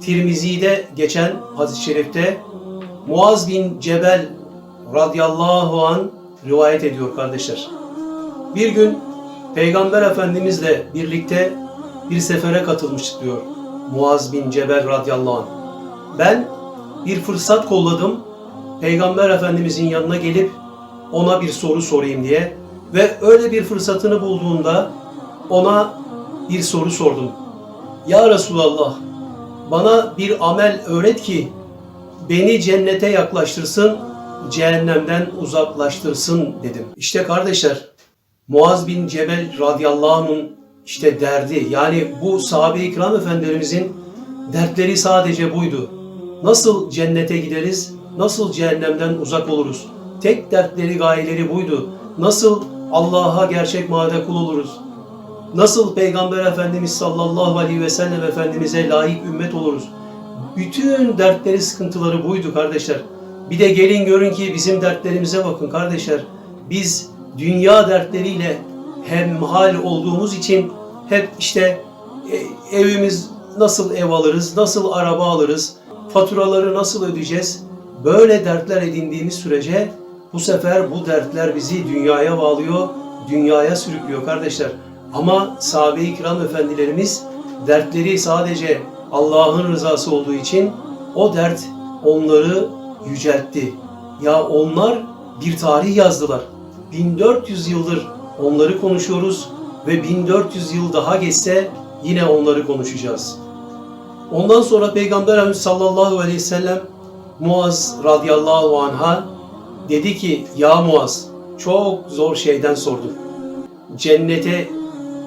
Tirmizi'de geçen hadis-i şerifte Muaz bin Cebel radıyallahu an rivayet ediyor kardeşler. Bir gün Peygamber Efendimizle birlikte bir sefere katılmıştık diyor Muaz bin Cebel radıyallahu anh. Ben bir fırsat kolladım Peygamber Efendimizin yanına gelip ona bir soru sorayım diye ve öyle bir fırsatını bulduğunda ona bir soru sordum. Ya Resulallah bana bir amel öğret ki beni cennete yaklaştırsın, cehennemden uzaklaştırsın dedim. İşte kardeşler Muaz bin Cebel radıyallahu anh'ın işte derdi yani bu sahabe-i efendilerimizin dertleri sadece buydu. Nasıl cennete gideriz, nasıl cehennemden uzak oluruz? Tek dertleri, gayeleri buydu. Nasıl Allah'a gerçek manada kul oluruz? Nasıl Peygamber Efendimiz sallallahu aleyhi ve sellem Efendimiz'e layık ümmet oluruz? Bütün dertleri, sıkıntıları buydu kardeşler. Bir de gelin görün ki bizim dertlerimize bakın kardeşler. Biz dünya dertleriyle hemhal olduğumuz için hep işte e, evimiz nasıl ev alırız, nasıl araba alırız, faturaları nasıl ödeyeceğiz? Böyle dertler edindiğimiz sürece bu sefer bu dertler bizi dünyaya bağlıyor, dünyaya sürüklüyor kardeşler. Ama sahabe-i kiram efendilerimiz dertleri sadece Allah'ın rızası olduğu için o dert onları yüceltti. Ya onlar bir tarih yazdılar. 1400 yıldır onları konuşuyoruz ve 1400 yıl daha geçse yine onları konuşacağız. Ondan sonra Peygamber Efendimiz sallallahu aleyhi ve sellem Muaz radıyallahu anha dedi ki ya Muaz çok zor şeyden sordun. Cennete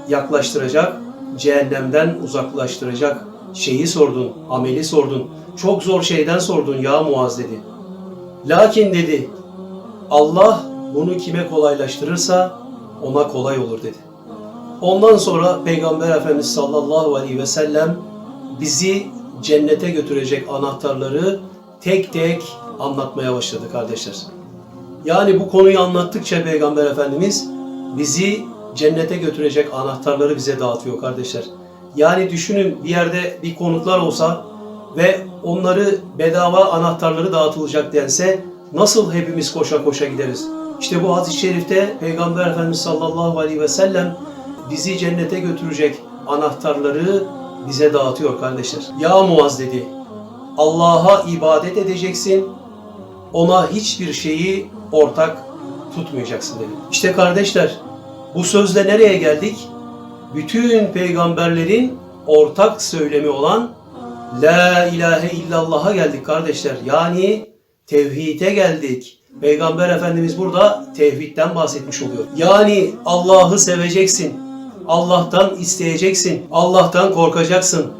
yaklaştıracak, cehennemden uzaklaştıracak şeyi sordun, ameli sordun. Çok zor şeyden sordun ya Muaz dedi. Lakin dedi Allah bunu kime kolaylaştırırsa ona kolay olur dedi. Ondan sonra Peygamber Efendimiz sallallahu aleyhi ve sellem bizi cennete götürecek anahtarları tek tek anlatmaya başladı kardeşler. Yani bu konuyu anlattıkça Peygamber Efendimiz bizi cennete götürecek anahtarları bize dağıtıyor kardeşler. Yani düşünün bir yerde bir konutlar olsa ve onları bedava anahtarları dağıtılacak dense nasıl hepimiz koşa koşa gideriz? İşte bu hadis-i şerifte Peygamber Efendimiz sallallahu aleyhi ve sellem bizi cennete götürecek anahtarları bize dağıtıyor kardeşler. Ya Muaz dedi, Allah'a ibadet edeceksin, ona hiçbir şeyi ortak tutmayacaksın dedi. İşte kardeşler, bu sözle nereye geldik? Bütün peygamberlerin ortak söylemi olan La ilahe illallah'a geldik kardeşler. Yani tevhide geldik. Peygamber Efendimiz burada tevhidden bahsetmiş oluyor. Yani Allah'ı seveceksin. Allah'tan isteyeceksin. Allah'tan korkacaksın.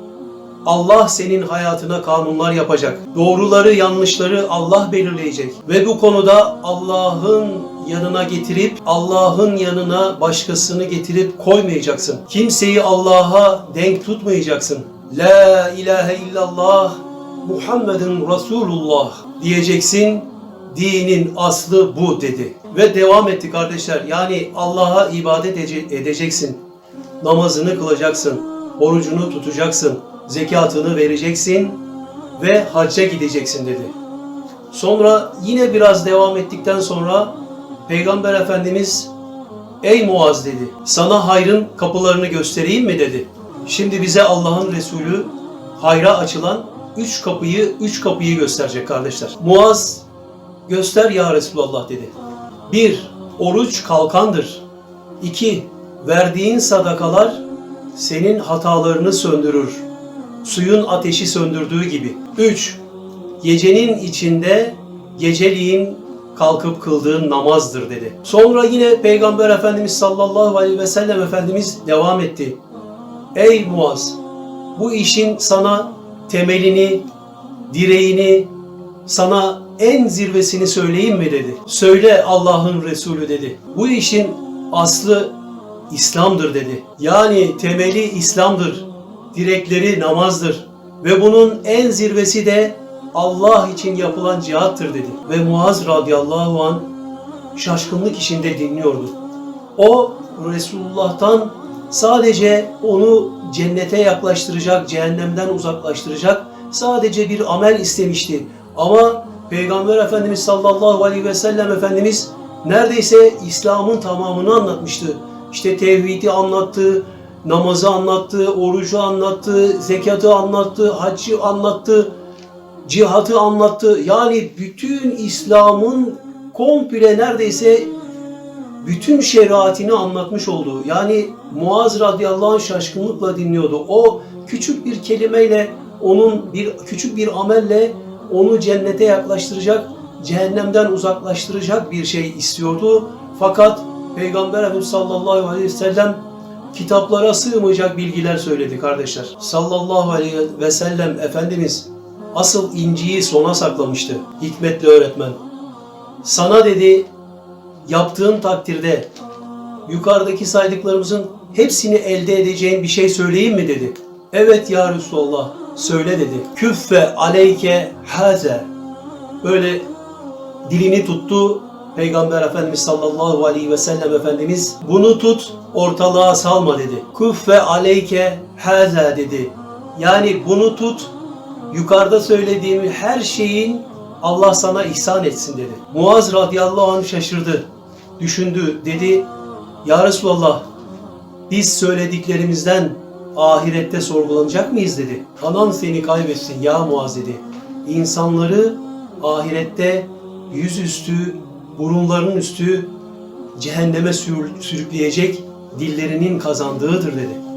Allah senin hayatına kanunlar yapacak. Doğruları, yanlışları Allah belirleyecek. Ve bu konuda Allah'ın yanına getirip Allah'ın yanına başkasını getirip koymayacaksın. Kimseyi Allah'a denk tutmayacaksın. La ilahe illallah Muhammedun Resulullah diyeceksin. Dinin aslı bu dedi. Ve devam etti kardeşler. Yani Allah'a ibadet ede- edeceksin. Namazını kılacaksın. Orucunu tutacaksın. Zekatını vereceksin ve hacca gideceksin dedi. Sonra yine biraz devam ettikten sonra Peygamber Efendimiz Ey Muaz dedi. Sana hayrın kapılarını göstereyim mi dedi. Şimdi bize Allah'ın Resulü hayra açılan üç kapıyı üç kapıyı gösterecek kardeşler. Muaz göster ya Resulallah dedi. Bir, oruç kalkandır. İki, verdiğin sadakalar senin hatalarını söndürür. Suyun ateşi söndürdüğü gibi. Üç, gecenin içinde geceliğin kalkıp kıldığın namazdır dedi. Sonra yine Peygamber Efendimiz sallallahu aleyhi ve sellem Efendimiz devam etti. Ey Muaz! Bu işin sana temelini, direğini, sana en zirvesini söyleyeyim mi dedi. Söyle Allah'ın Resulü dedi. Bu işin aslı İslam'dır dedi. Yani temeli İslam'dır. Direkleri namazdır. Ve bunun en zirvesi de Allah için yapılan cihattır dedi. Ve Muaz radıyallahu an şaşkınlık içinde dinliyordu. O Resulullah'tan sadece onu cennete yaklaştıracak, cehennemden uzaklaştıracak sadece bir amel istemişti. Ama Peygamber Efendimiz sallallahu aleyhi ve sellem Efendimiz neredeyse İslam'ın tamamını anlatmıştı. İşte tevhidi anlattı, namazı anlattı, orucu anlattı, zekatı anlattı, haccı anlattı, cihatı anlattı. Yani bütün İslam'ın komple neredeyse bütün şeriatini anlatmış oldu. Yani Muaz radıyallahu anh şaşkınlıkla dinliyordu. O küçük bir kelimeyle, onun bir küçük bir amelle onu cennete yaklaştıracak, cehennemden uzaklaştıracak bir şey istiyordu. Fakat Peygamber Efendimiz sallallahu aleyhi ve sellem kitaplara sığmayacak bilgiler söyledi kardeşler. Sallallahu aleyhi ve sellem Efendimiz asıl inciyi sona saklamıştı. Hikmetli öğretmen. Sana dedi yaptığın takdirde yukarıdaki saydıklarımızın hepsini elde edeceğin bir şey söyleyeyim mi dedi. Evet ya Resulallah söyle dedi. Küffe aleyke haze. Böyle dilini tuttu. Peygamber Efendimiz sallallahu aleyhi ve sellem Efendimiz bunu tut ortalığa salma dedi. Küffe aleyke haze dedi. Yani bunu tut yukarıda söylediğim her şeyin Allah sana ihsan etsin dedi. Muaz radıyallahu anh şaşırdı. Düşündü. Dedi Ya Resulallah biz söylediklerimizden ahirette sorgulanacak mıyız dedi. Anan seni kaybetsin ya Muaz dedi. İnsanları ahirette yüzüstü, burunlarının üstü cehenneme sür- sürükleyecek dillerinin kazandığıdır dedi.